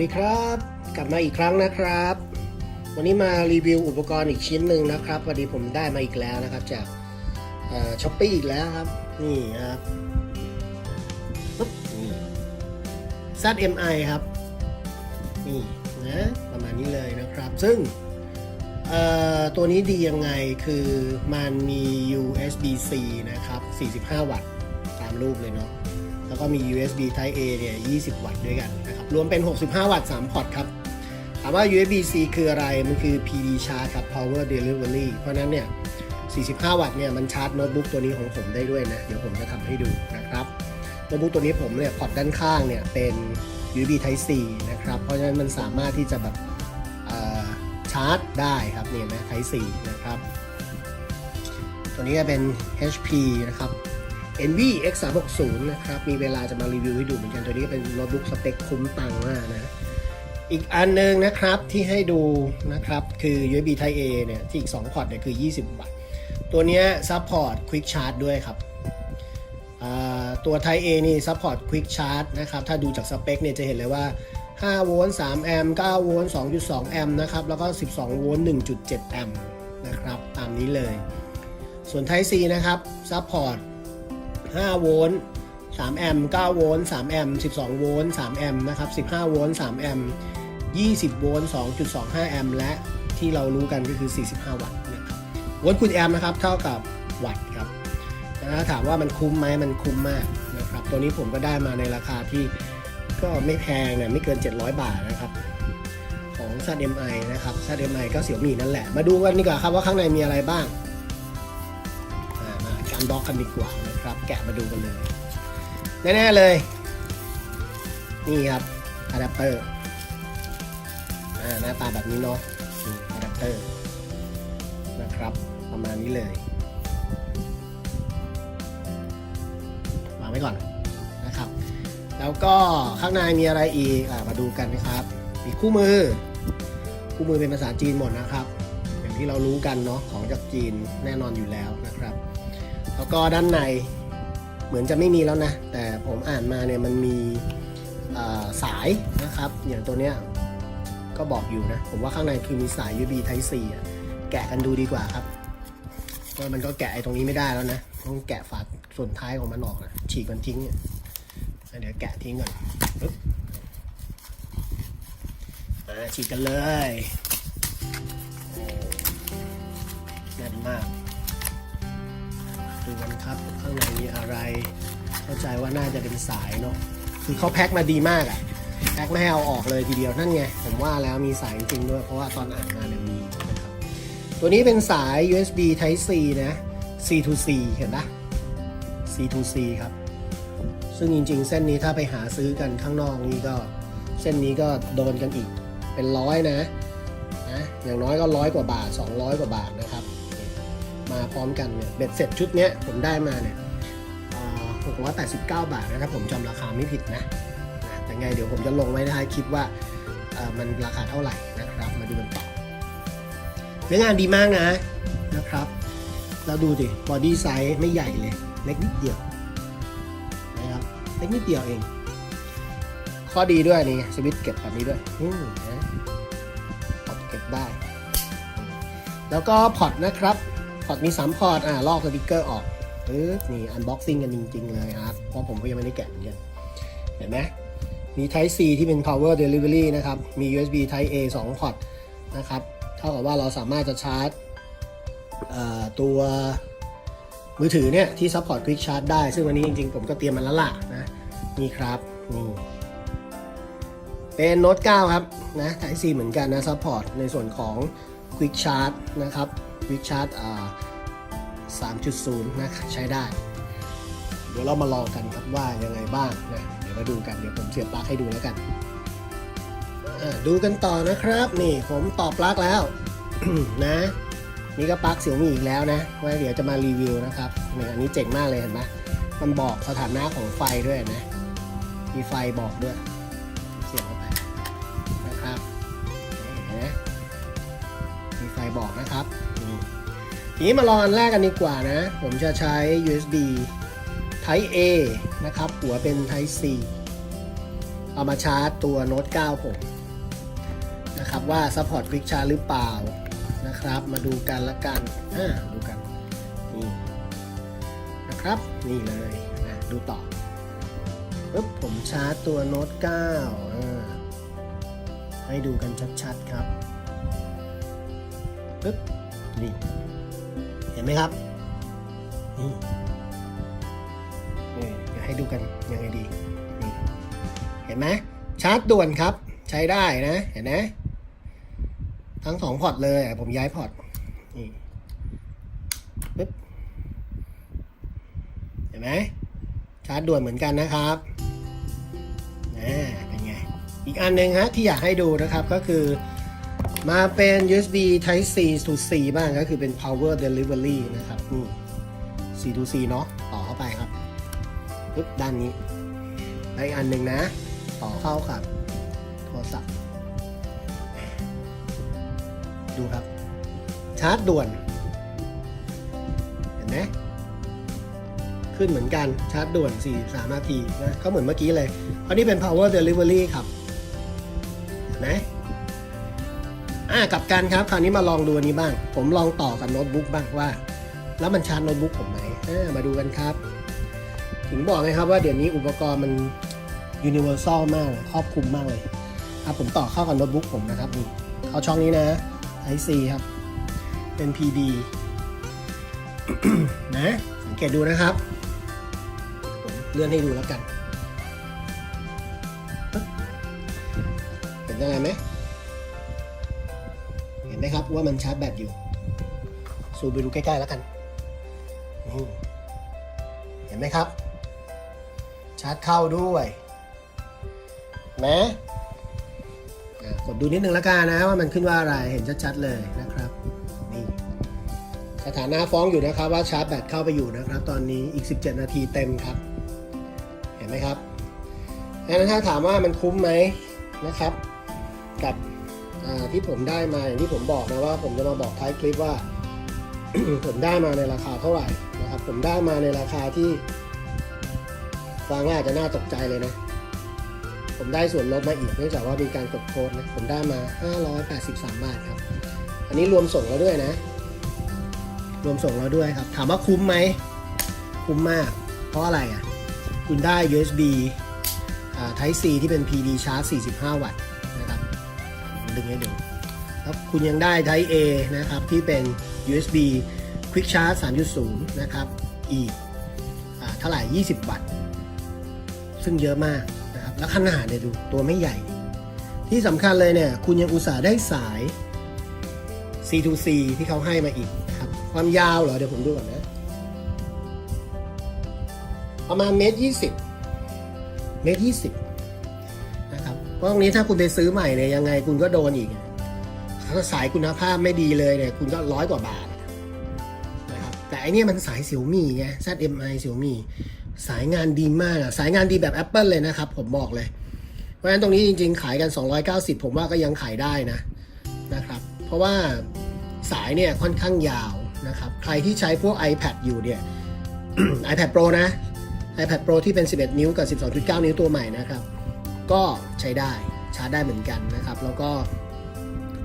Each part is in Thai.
ดีครับ กลับมาอีกครั้งนะครับ วันนี้มารีวิวอุปกรณ์อีกชิ้นหนึ่งนะครับพอดีผมได้มาอีกแล้วนะครับ จากช้อปปี้อีกแล้วครับ นี่ครับปึ๊บนี่ ZMI ครับ นี่นะประมาณนี้เลยนะครับ ซึ่งตัวนี้ดียังไงคือมันมี USB-C นะครับ 45 วัตต์ ตามรูปเลยเนาะ แล้วก็มี USB Type A เนี่ย 20 วัตต์ด้วยกันนะครับ รวมเป็น 65 วัตต์ 3 พอร์ตครับ ถามว่า USB-C คืออะไร มันคือ PD Charge กับ Power Delivery เพราะนั้นเนี่ย 45 วัตต์เนี่ยมันชาร์จโน้ตบุ๊กตัวนี้ของผมได้ด้วยนะ เดี๋ยวผมจะทำให้ดูนะครับ โน้ตบุ๊กตัวนี้ผมเนี่ยพอร์ตด้านข้างเนี่ยเป็น USB Type C นะครับ เพราะฉะนั้นมันสามารถที่จะแบบชาร์จได้ครับเนี่ยนะ Type C นะครับ ตัวนี้จะเป็น HP นะครับ NV X 3 6 0นะครับ มีเวลาจะมารีวิวให้ดูเหมือนกันตัวนี้เป็นโน้ตบุ๊กสเปคคุ้มตังค์มากนะ อีกอันหนึงนะครับที่ให้ดูนะครับ คือ USB Type A เนี่ยที่อีก 2 พอร์ตเนี่ยคือ 20 วัตต์ ตัวนี้ซัพพอร์ต Quick Charge ด้วยครับตัว Type A นี่ซัพพอร์ต Quick Charge นะครับ ถ้าดูจากสเปคเนี่ยจะเห็นเลยว่า5โวลต์3แอมป์9โวลต์2.2 แอมป์นะครับ แล้วก็ 12 โวลต์1.7 แอมป์นะครับ ตามนี้เลย ส่วน Type C นะครับซัพพอร์ต 5 โวลต์3แอมป์9โวลต์3แอมป์12 โวลต์3แอมป์นะครับ15 โวลต์3แอมป์20 โวลต์2.25 แอมป์และที่เรารู้กันก็คือ 45 วัตต์นะครับโวลต์คูณแอมป์นะครับเท่ากับวัตต์ครับนะถามว่ามันคุ้มไหมมันคุ้มมากนะครับตัวนี้ผมก็ได้มาในราคาที่ก็ไม่แพงนะไม่เกิน 700 บาทนะครับของ ZMI นะครับ ZMI ก็เสี่ยมี่นั่นแหละ มาดูกันดีกว่าครับว่าข้างในมีอะไรบ้าง มาการบล็อกกันดีกว่านะ แกะมาดูกันเลยแน่ๆเลย นี่ครับอะแดปเตอร์หน้าตาแบบนี้เนาะอะแดปเตอร์นะครับประมาณนี้เลยวางไว้ก่อนนะครับ แล้วก็ข้างในมีอะไรอีกอมาดูกันนะครับ มีคู่มือ คู่มือเป็นภาษาจีนหมดนะครับ อย่างที่เรารู้กันเนาะของจากจีนแน่นอนอยู่แล้วนะครับ แล้วก็ด้านใน เหมือนจะไม่มีแล้วนะ แต่ผมอ่านมาเนี่ยมันมีสายนะครับ อย่างตัวเนี้ยก็บอกอยู่นะ ผมว่าข้างในคือมีสาย USB Type C อะแกะกันดูดีกว่าครับเพราะมันก็แกะไอ้ตรงนี้ไม่ได้แล้วนะ ต้องแกะฝาส่วนท้ายของมันออกนะฉีกมันทิ้งเนี่ยเดี๋ยวแกะทิ้งก่อนปึ๊บอ่าฉีกกันเลยแน่นมาก ดูกันครับ ข้างในมีอะไร เข้าใจว่าน่าจะเป็นสายเนาะคือเขาแพ็คมาดีมากอะแพ็คไม่ให้เอาออกเลยทีเดียวนั่นไง ผมว่าแล้วมีสายจริงๆด้วยเพราะว่าตอนอ่านมาเนี่ยมีนะครับตัวนี้เป็นสาย USB Type C นะ C to C เห็นปะ C to C ครับ ซึ่งจริง ๆ เส้นนี้ถ้าไปหาซื้อกันข้างนอกนี่ก็ เส้นนี้ก็โดนกันอีกเป็นร้อยนะนะอย่างน้อยก็ร้อยกว่าบาท 200 กว่าบาทนะครับ มาพร้อมกันเนี่ยเบ็ดเสร็จชุดเนี้ยผมได้มาเนี่ยหกร้อยแปดสิบเก้าบาทนะถ้าผมจำราคาไม่ผิดนะ แต่ไงเดี๋ยวผมจะลงไว้ท้ายคลิปว่ามันราคาเท่าไหร่นะครับ มาดูกันต่อเนื้องานดีมากนะนะครับแล้วดูดิบอดี้ไซส์ไม่ใหญ่เลย เล็กนิดเดียวนะครับเล็กนิดเดียวเอง ข้อดีด้วยนี่สวิตช์เก็บแบบนี้ด้วยอืมนะพอตเก็บได้ แล้วก็พอร์ตนะครับ อร์ตมี3พอร์ตอ่าลอกสติกเกอร์ออกปึ๊บนี่อันบ็อกซิ่งกันจริง ๆ เลยครับ เพราะผมก็ยังไม่ได้แกะเหมือนกันเห็นไหมมี Type C ที่เป็น power delivery นะครับ มี USB Type A 2พอร์ตนะครับ เท่ากับว่าเราสามารถจะชาร์จตัวมือถือเนี่ย ที่ support quick charge ได้ ซึ่งวันนี้จริงๆ ผมก็เตรียมมันแล้วล่ะนะ นี่ครับ นี่ เป็นโน้ต9ครับ นะ Type C เหมือนกันนะ support ในส่วนของ Quick Charge นะครับ Quick Charge อ่า 3.0 นะใช้ได้ เดี๋ยวเรามาลองกันครับว่ายังไงบ้างนะเดี๋ยวมาดูกันเดี๋ยวผมเสียบปลั๊กให้ดูแล้วกันดูกันต่อนะครับ นี่ผมต่อปลั๊กแล้วนะนี่ก็ปลั๊กเสี่ยมี่อีกแล้วนะว่าเดี๋ยวจะมารีวิวนะครับเนี่ยอันนี้เจ๋งมากเลยเห็นไหมมันบอกสถานะของไฟด้วยนะมีไฟบอกด้วย ทีนี้มาลองอันแรกกันดีกว่านะ ผมจะใช้ USB Type A นะครับ หัวเป็น Type C เอามาชาร์จตัวโน้ต9ผมนะครับว่าซัพพอร์ตคลิกชาร์จหรือเปล่านะครับ มาดูกันละกันอ่าดูกันนี่นะครับ นี่เลยอะดูต่อปึ๊บผมชาร์จตัวโน้ต9อ่าให้ดูกันชัดๆครับปึ๊บนี่ ห็นไหมครับนี่นี่เดี๋ยวให้ดูกันยังไงดีนี่เห็นไหมชาร์จด่วนครับ ใช้ได้นะ เห็นไหมทั้งสองพอร์ตเลยอะผมย้ายพอร์ตนี่ปึ๊บเห็นไหมชาร์จด่วนเหมือนกันนะครับนะเป็นไง อีกอันหนึ่งฮะที่อยากให้ดูนะครับก็คือ มาเป็น USB Type C to C บ้างก็คือเป็น Power Delivery นะครับนี่ C to C เนาะต่อเข้าไปครับปึ๊บด้านนี้แล้วอีกอันหนึ่งนะ ต่อเข้ากับโทรศัพท์ ดูครับ ชาร์จด่วน เห็นไหมขึ้นเหมือนกันชาร์จด่วน 4 3 นาทีนะก็เหมือนเมื่อกี้เลย เพราะนี่เป็น power delivery ครับ เห็นไหม อ่ากับกันครับคราวนี้มาลองดูอันนี้บ้าง ผมลองต่อกับโน้ตบุ๊กบ้างว่า แล้วมันชาร์จโน้ตบุ๊กผมไหมอ่ามาดูกันครับ ถึงบอกไงครับว่าเดี๋ยวนี้อุปกรณ์มัน universal มากครอบคลุมมากเลยอะผมต่อเข้ากับโน้ตบุ๊กผมนะครับนี่เข้าช่องนี้นะ Type C ครับ เป็น PD นะสังเกตดูนะครับ ผมเลื่อนให้ดูแล้วกัน เห็นยังไงไหม ไหมครับว่ามันชาร์จแบตอยู่ซูมไปดูใกล้ๆแล้วกันนี่เห็นไหมครับ ชาร์จเข้าด้วยเห็นไหมอะกดดูนิดนึงแล้วกันนะว่ามันขึ้นว่าอะไรเห็นชัดๆเลยนะครับนี่สถานะฟ้องอยู่นะครับว่าชาร์จแบตเข้าไปอยู่นะครับ ตอนนี้อีก 17 นาทีเต็มครับ เห็นไหมครับดังนั้นถ้าถามว่ามันคุ้มไหมนะครับ กับ ที่ผมได้มาอย่างที่ผมบอกนะว่า ผมจะมาบอกท้ายคลิปว่า ผมได้มาในราคาเท่าไหร่นะครับ ผมได้มาในราคาที่ฟังแล้วอาจจะน่าตกใจเลยนะ ผมได้ส่วนลดมาอีกเนื่องจากว่ามีการกดโค้ดนะผมได้มา 583 บาทครับ อันนี้รวมส่งแล้วด้วยนะ รวมส่งแล้วด้วยครับ ถามว่าคุ้มไหมคุ้มมาก เพราะอะไรอะ คุณได้ USB Type C ที่เป็น PD Charge 45 วัตต์ ดึงให้ดูแล้วคุณยังได้ Type A นะครับที่เป็น USB Quick Charge 3.0 นะครับ อีกอ่าเท่าไหร่ 20 วัตต์ ซึ่งเยอะมากนะครับ แล้วขนาดเนี่ยดูตัวไม่ใหญ่ ที่สำคัญเลยเนี่ย คุณยังอุตส่าห์ได้สาย C to C ที่เขาให้มาอีกนะครับ ความยาวเหรอ เดี๋ยวผมดูก่อนนะ ประมาณเมตรยี่สิบเมตรยี่สิบ พราะตรงนี้ถ้าคุณไปซื้อใหม่เนี่ยยังไงคุณก็โดนอีกถ้าสายคุณภาพไม่ดีเลยเนี่ยคุณก็ร้อยกว่าบาทนะครับแต่อันนี้มันสายเสี่ยวมี่ไง ZMI เสี่ยวมี่สายงานดีมากอะสายงานดีแบบ Apple เลยนะครับ ผมบอกเลย เพราะฉะนั้นตรงนี้จริง ๆ ขายกัน 290 ผมว่าก็ยังขายได้นะนะครับ เพราะว่าสายเนี่ยค่อนข้างยาวนะครับ ใครที่ใช้พวก iPad อยู่เนี่ย iPad Pro นะ iPad Pro ที่เป็น 11 นิ้วกับ 12.9 นิ้วตัวใหม่นะครับ ก็ใช้ได้ชาร์จได้เหมือนกันนะครับ แล้วก็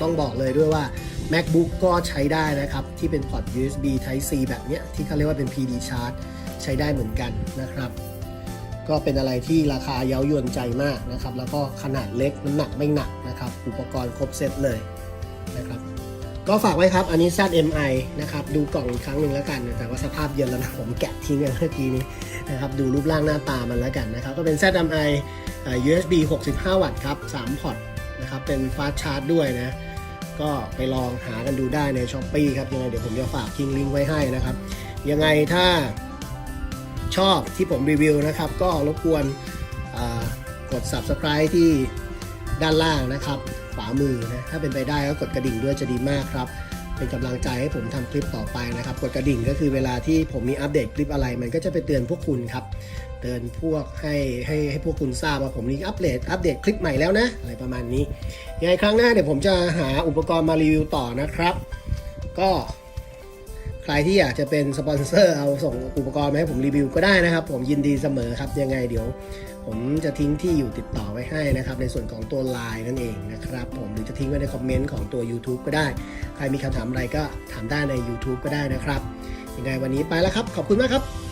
ต้องบอกเลยด้วยว่า MacBook ก็ใช้ได้นะครับ ที่เป็นพอร์ต USB Type C แบบเนี้ยที่เขาเรียกว่าเป็น PD Charge ใช้ได้เหมือนกันนะครับ ก็เป็นอะไรที่ราคาเย้ายวนใจมากนะครับ แล้วก็ขนาดเล็กน้ำหนักไม่หนักนะครับ อุปกรณ์ครบเซตเลยนะครับก็ฝากไว้ครับ อันนี้ ZMI นะครับ ดูกล่องอีกครั้งหนึ่งแล้วกัน แต่ว่าสภาพเย็นแล้วนะ ผมแกะทิ้งเมื่อกี้นี้นะครับ ดูรูปร่างหน้าตามันแล้วกันนะครับ ก็เป็น ZMI USB 65 วัตต์ครับ 3 พอร์ตนะครับ เป็นฟาสชาร์จด้วยนะ ก็ไปลองหากันดูได้ใน s h อ p e e ครับยังไงเดี๋ยวผมจะฝากทิ้งลิงก์ไว้ให้นะครับ ยังไงถ้าชอบที่ผมรีวิวนะครับ ก็รบกวนกด subscribe ที่ด้านล่างนะครับ ขวามือนะ ถ้าเป็นไปได้ก็กดกระดิ่งด้วยจะดีมากครับ เป็นกำลังใจให้ผมทำคลิปต่อไปนะครับ กดกระดิ่งก็คือเวลาที่ผมมีอัปเดตคลิปอะไร มันก็จะไปเตือนพวกคุณครับ เตือนพวกให้ให้ให้พวกคุณทราบว่าผมมีอัปเดตอัปเดตคลิปใหม่แล้วนะ อะไรประมาณนี้ยังไงครั้งหน้าเดี๋ยวผมจะหาอุปกรณ์มารีวิวต่อนะครับ ก็ ใครที่อยากจะเป็นสปอนเซอร์เอาส่งอุปกรณ์มาให้ผมรีวิวก็ได้นะครับ ผมยินดีเสมอครับยังไงเดี๋ยว ผมจะทิ้งที่อยู่ติดต่อไว้ให้นะครับ ในส่วนของตัวไลน์นั่นเองนะครับ ผมหรือจะทิ้งไว้ในคอมเมนต์ของตัว YouTube ก็ได้ ใครมีคำถามอะไรก็ถามได้ใน YouTube ก็ได้นะครับยังไงวันนี้ไปแล้วครับ ขอบคุณมากครับ